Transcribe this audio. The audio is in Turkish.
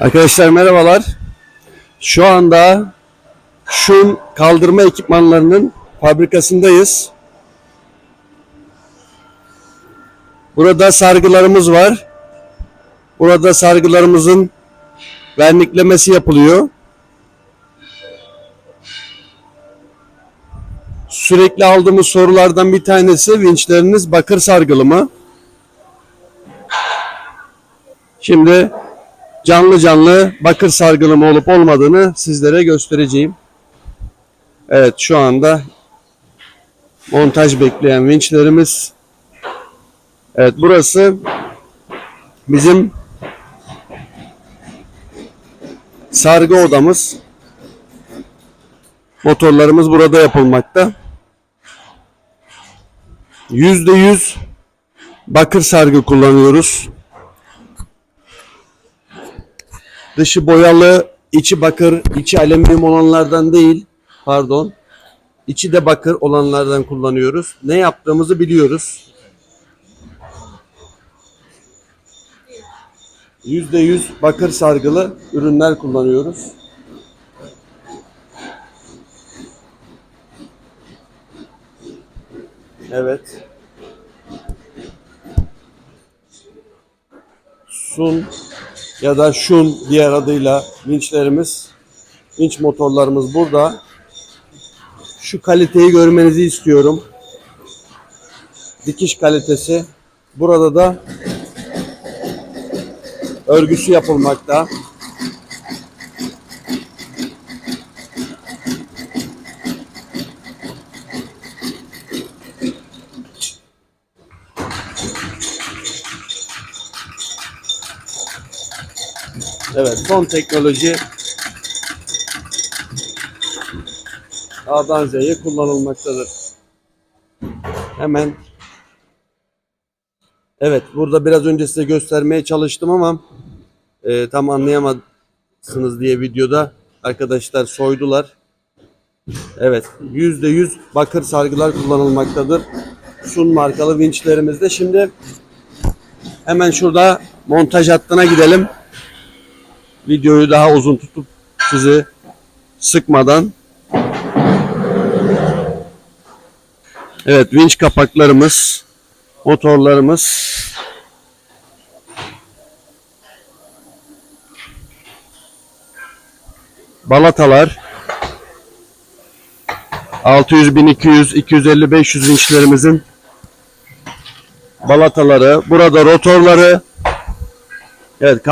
Arkadaşlar merhabalar. Şu anda şun kaldırma ekipmanlarının fabrikasındayız. Burada sargılarımız var. Burada sargılarımızın verniklemesi yapılıyor. Sürekli aldığımız sorulardan bir tanesi vinçleriniz bakır sargılı mı? Şimdi canlı canlı bakır sargılımı olup olmadığını sizlere göstereceğim. Evet şu anda montaj bekleyen vinçlerimiz. Evet burası bizim sargı odamız. Motorlarımız burada yapılmakta. %100 bakır sargı kullanıyoruz. Dışı boyalı, içi bakır, içi alüminyum olanlardan değil. Pardon. İçi de bakır olanlardan kullanıyoruz. Ne yaptığımızı biliyoruz. %100 bakır sargılı ürünler kullanıyoruz. Evet. Sun ya da şun diğer adıyla vinçlerimiz, vinç motorlarımız burada. Şu kaliteyi görmenizi istiyorum. Dikiş kalitesi. Burada da örgüsü yapılmakta. Evet, son teknoloji A'dan Z'ye kullanılmaktadır. Hemen Evet, burada biraz önce size göstermeye çalıştım ama e, tam anlayamazsınız diye videoda arkadaşlar soydular. Evet, %100 bakır sargılar kullanılmaktadır. Sun markalı vinçlerimizde. Şimdi hemen şurada montaj hattına gidelim videoyu daha uzun tutup sizi sıkmadan. Evet vinç kapaklarımız motorlarımız. Balatalar. 600 1200 250 500 vinçlerimizin balataları. Burada rotorları. Evet